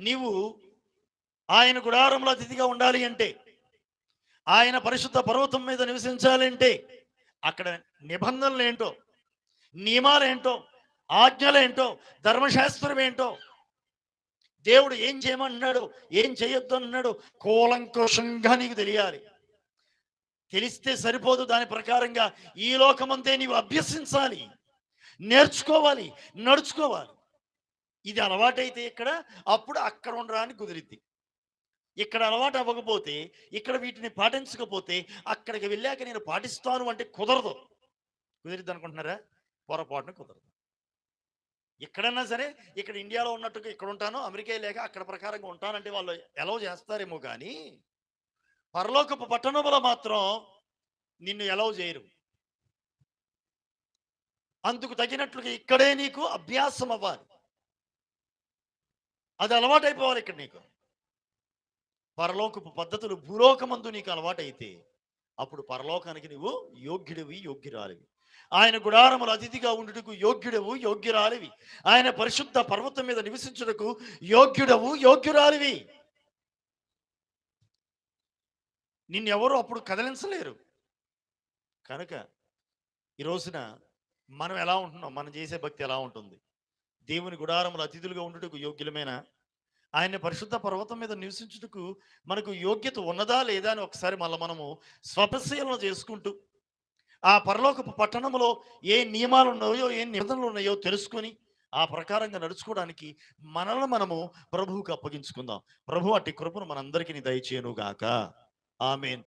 నీవు ఆయన గుడారంలో అతిథిగా ఉండాలి అంటే ఆయన పరిశుద్ధ పర్వతం మీద నివసించాలంటే అక్కడ నిబంధనలు ఏంటో నియమాలేంటో ఆజ్ఞలేంటో ధర్మశాస్త్రం ఏంటో దేవుడు ఏం చేయమన్నాడు ఏం చేయొద్దు అన్నాడు కూలంకోశంగా నీకు తెలియాలి. తెలిస్తే సరిపోదు దాని ప్రకారంగా ఈ లోకమంతే నీవు అభ్యసించాలి నేర్చుకోవాలి నడుచుకోవాలి. ఇది అలవాటైతే ఇక్కడ అప్పుడు అక్కడ ఉండరాని కుదిరిద్ది. ఇక్కడ అలవాటు అవ్వకపోతే ఇక్కడ వీటిని పాటించకపోతే అక్కడికి వెళ్ళాక నేను పాటిస్తాను అంటే కుదరదు. కుదిరిద్ది అనుకుంటున్నారా? పొరపాటున కుదరదు. ఎక్కడన్నా సరే ఇక్కడ ఇండియాలో ఉన్నట్టుగా ఇక్కడ ఉంటాను అమెరికా లేక అక్కడ ప్రకారంగా ఉంటానంటే వాళ్ళు ఎలవ్ చేస్తారేమో కానీ పరలోకపు పట్టణములో మాత్రం నిన్ను ఎలవ్ చేయరు. అందుకు తగినట్లుగా ఇక్కడే నీకు అభ్యాసం అవ్వాలి అది అలవాటైపోవాలి ఇక్కడ నీకు. పరలోకపు పద్ధతులు భూలోకమందు నీకు అలవాటైతే అప్పుడు పరలోకానికి నువ్వు యోగ్యుడివి యోగ్యురాలివి. ఆయన గుడారములు అతిథిగా ఉండుటకు యోగ్యుడవు యోగ్యురాలివి. ఆయన పరిశుద్ధ పర్వతం మీద నివసించుటకు యోగ్యుడవు యోగ్యురాలివి. నిన్నెవరు అప్పుడు కదిలించలేరు. కనుక ఈ రోజున మనం ఎలా ఉంటున్నాం? మనం చేసే భక్తి ఎలా ఉంటుంది? దేవుని గుడారములు అతిథులుగా ఉండుటకు యోగ్యులమైన? ఆయన పరిశుద్ధ పర్వతం మీద నివసించుటకు మనకు యోగ్యత ఉన్నదా లేదా అని ఒకసారి మళ్ళీ మనము స్వపశీలన చేసుకుంటూ ఆ పరలోకపు పట్టణంలో ఏ నియమాలు ఉన్నాయో ఏ నిబంధనలు ఉన్నాయో తెలుసుకొని ఆ ప్రకారంగా నడుచుకోవడానికి మనల్ని మనము ప్రభువుకు అప్పగించుకుందాం. ప్రభు అట్టి కృపను మనందరికీ దయచేయనుగాక ఆమెన్.